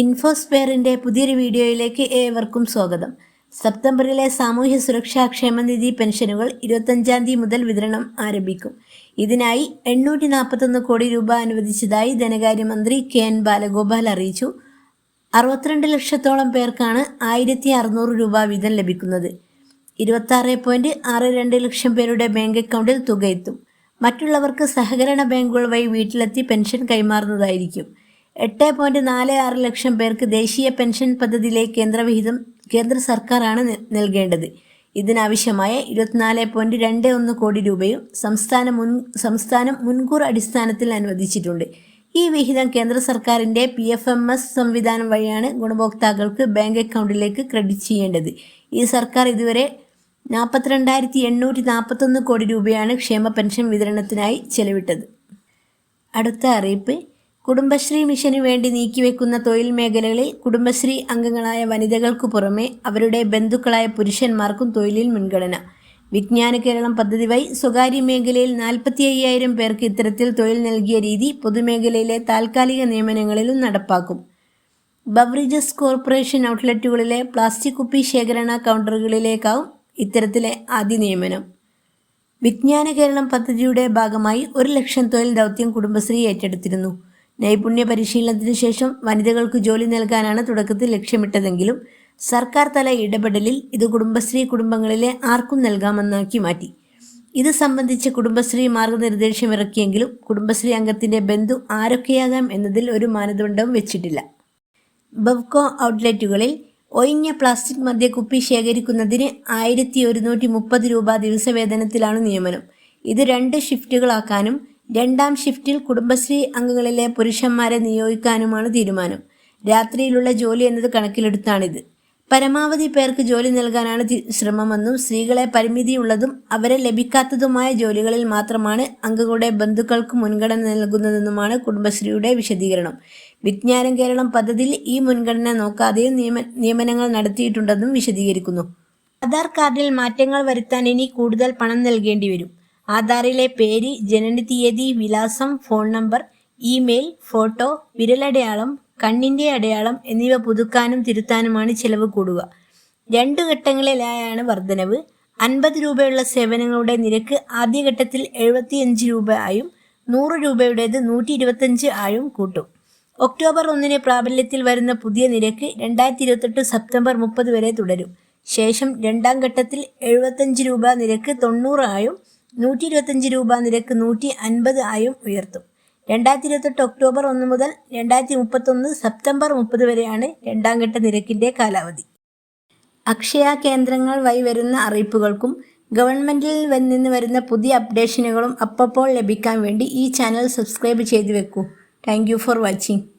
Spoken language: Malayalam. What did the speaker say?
ഇൻഫോസ്പെയറിന്റെ പുതിയൊരു വീഡിയോയിലേക്ക് ഏവർക്കും സ്വാഗതം. സെപ്റ്റംബറിലെ സാമൂഹ്യ സുരക്ഷാ ക്ഷേമനിധി പെൻഷനുകൾ ഇരുപത്തഞ്ചാം തീയതി മുതൽ വിതരണം ആരംഭിക്കും. ഇതിനായി എണ്ണൂറ്റി നാൽപ്പത്തൊന്ന് കോടി രൂപ അനുവദിച്ചതായി ധനകാര്യമന്ത്രി കെ എൻ ബാലഗോപാൽ അറിയിച്ചു. അറുപത്തിരണ്ട് ലക്ഷത്തോളം പേർക്കാണ് ആയിരത്തി അറുന്നൂറ് രൂപ വീതം ലഭിക്കുന്നത്. ഇരുപത്താറ് പോയിന്റ് ആറ് രണ്ട് ലക്ഷം പേരുടെ ബാങ്ക് അക്കൗണ്ടിൽ തുക എത്തും. മറ്റുള്ളവർക്ക് സഹകരണ ബാങ്കുകൾ വഴി വീട്ടിലെത്തി പെൻഷൻ കൈമാറുന്നതായിരിക്കും. എട്ട് പോയിന്റ് നാല് ആറ് ലക്ഷം പേർക്ക് ദേശീയ പെൻഷൻ പദ്ധതിയിലെ കേന്ദ്രവിഹിതം കേന്ദ്ര സർക്കാരാണ് നൽകേണ്ടത്. ഇതിനാവശ്യമായ ഇരുപത്തിനാല് പോയിന്റ് രണ്ട് ഒന്ന് കോടി രൂപയും സംസ്ഥാന മുൻ സംസ്ഥാനം മുൻകൂർ അടിസ്ഥാനത്തിൽ അനുവദിച്ചിട്ടുണ്ട്. ഈ വിഹിതം കേന്ദ്ര സർക്കാരിന്റെ പി എഫ് എം എസ് സംവിധാനം വഴിയാണ് ഗുണഭോക്താക്കൾക്ക് ബാങ്ക് അക്കൗണ്ടിലേക്ക് ക്രെഡിറ്റ് ചെയ്യേണ്ടത്. ഈ സർക്കാർ ഇതുവരെ നാൽപ്പത്തിരണ്ടായിരത്തി എണ്ണൂറ്റി നാൽപ്പത്തൊന്ന് കോടി രൂപയാണ് ക്ഷേമ പെൻഷൻ വിതരണത്തിനായി ചെലവിട്ടത്. അടുത്ത അറിയിപ്പ്. കുടുംബശ്രീ മിഷനു വേണ്ടി നീക്കിവെക്കുന്ന തൊഴിൽ മേഖലകളിൽ കുടുംബശ്രീ അംഗങ്ങളായ വനിതകൾക്കു പുറമെ അവരുടെ ബന്ധുക്കളായ പുരുഷന്മാർക്കും തൊഴിലിൽ മുൻഗണന. വിജ്ഞാന കേരളം പദ്ധതി വഴി സ്വകാര്യ മേഖലയിൽ നാൽപ്പത്തി അയ്യായിരം പേർക്ക് ഇത്തരത്തിൽ തൊഴിൽ നൽകിയ രീതി പൊതുമേഖലയിലെ താൽക്കാലിക നിയമനങ്ങളിലും നടപ്പാക്കും. ബവറേജസ് കോർപ്പറേഷൻ ഔട്ട്ലെറ്റുകളിലെ പ്ലാസ്റ്റിക് കുപ്പി ശേഖരണ കൗണ്ടറുകളിലേക്കാവും ഇത്തരത്തിലെ ആദ്യ നിയമനം. വിജ്ഞാന കേരളം പദ്ധതിയുടെ ഭാഗമായി ഒരു ലക്ഷം തൊഴിൽ ദൗത്യം കുടുംബശ്രീ ഏറ്റെടുത്തിരുന്നു. നൈപുണ്യ പരിശീലനത്തിനു ശേഷം വനിതകൾക്ക് ജോലി നൽകാനാണ് തുടക്കത്തിൽ ലക്ഷ്യമിട്ടതെങ്കിലും സർക്കാർ തല ഇടപെടലിൽ ഇത് കുടുംബശ്രീ കുടുംബങ്ങളിലെ ആർക്കും നൽകാമെന്നാക്കി മാറ്റി. ഇത് സംബന്ധിച്ച് കുടുംബശ്രീ മാർഗനിർദ്ദേശം ഇറക്കിയെങ്കിലും കുടുംബശ്രീ അംഗത്തിന്റെ ബന്ധു ആരൊക്കെയാകാം എന്നതിൽ ഒരു മാനദണ്ഡവും വെച്ചിട്ടില്ല. ബവ്കോ ഔട്ട്ലെറ്റുകളിൽ ഒഴിഞ്ഞ പ്ലാസ്റ്റിക് മദ്യക്കുപ്പി ശേഖരിക്കുന്നതിന് ആയിരത്തി ഒരുന്നൂറ്റി മുപ്പത് രൂപ ദിവസവേതനത്തിലാണ് നിയമനം. ഇത് രണ്ട് ഷിഫ്റ്റുകളാക്കാനും രണ്ടാം ഷിഫ്റ്റിൽ കുടുംബശ്രീ അംഗങ്ങളിലെ പുരുഷന്മാരെ നിയോഗിക്കാനുമാണ് തീരുമാനം. രാത്രിയിലുള്ള ജോലി എന്നത് കണക്കിലെടുത്താണിത്. പരമാവധി പേർക്ക് ജോലി നൽകാനാണ് ശ്രമമെന്നും സ്ത്രീകളെ പരിമിതിയുള്ളതും അവരെ ലഭിക്കാത്തതുമായ ജോലികളിൽ മാത്രമാണ് അംഗങ്ങളുടെ ബന്ധുക്കൾക്ക് മുൻഗണന നൽകുന്നതെന്നുമാണ് കുടുംബശ്രീയുടെ വിശദീകരണം. വിജ്ഞാനം കേരളം പദ്ധതിയിൽ ഈ മുൻഗണന നോക്കാതെയും നിയമ നിയമനങ്ങൾ നടത്തിയിട്ടുണ്ടെന്നും വിശദീകരിക്കുന്നു. ആധാർ കാർഡിൽ മാറ്റങ്ങൾ വരുത്താൻ ഇനി കൂടുതൽ പണം നൽകേണ്ടി വരും. ആധാറിലെ പേര് ജനന തീയതി വിലാസം ഫോൺ നമ്പർ ഇമെയിൽ ഫോട്ടോ വിരലടയാളം കണ്ണിന്റെ അടയാളം എന്നിവ പുതുക്കാനും തിരുത്താനുമാണ് ചിലവ് കൂടുക. രണ്ടു ഘട്ടങ്ങളിലായാണ് വർധനവ്. അൻപത് രൂപയുള്ള സേവനങ്ങളുടെ നിരക്ക് ആദ്യഘട്ടത്തിൽ എഴുപത്തിയഞ്ച് രൂപ ആയും നൂറ് രൂപയുടേത് നൂറ്റി ഇരുപത്തഞ്ച് ആയും കൂട്ടും. ഒക്ടോബർ ഒന്നിന് പ്രാബല്യത്തിൽ വരുന്ന പുതിയ നിരക്ക് രണ്ടായിരത്തി ഇരുപത്തെട്ട് സെപ്റ്റംബർ മുപ്പത് വരെ തുടരും. ശേഷം രണ്ടാം ഘട്ടത്തിൽ എഴുപത്തഞ്ച് രൂപ നിരക്ക് തൊണ്ണൂറ് ആയും നൂറ്റി ഇരുപത്തഞ്ച് രൂപ നിരക്ക് നൂറ്റി അൻപത് ആയും ഉയർത്തും. രണ്ടായിരത്തി ഇരുപത്തെട്ട് ഒക്ടോബർ ഒന്ന് മുതൽ രണ്ടായിരത്തി മുപ്പത്തൊന്ന് സെപ്റ്റംബർ മുപ്പത് വരെയാണ് രണ്ടാം ഘട്ട നിരക്കിന്റെ കാലാവധി. അക്ഷയ കേന്ദ്രങ്ങൾ വഴി വരുന്ന അറിയിപ്പുകൾക്കും ഗവൺമെന്റിൽ നിന്ന് വരുന്ന പുതിയ അപ്ഡേഷനുകളും അപ്പപ്പോൾ ലഭിക്കാൻ വേണ്ടി ഈ ചാനൽ സബ്സ്ക്രൈബ് ചെയ്തു വെക്കൂ. Thank for watching.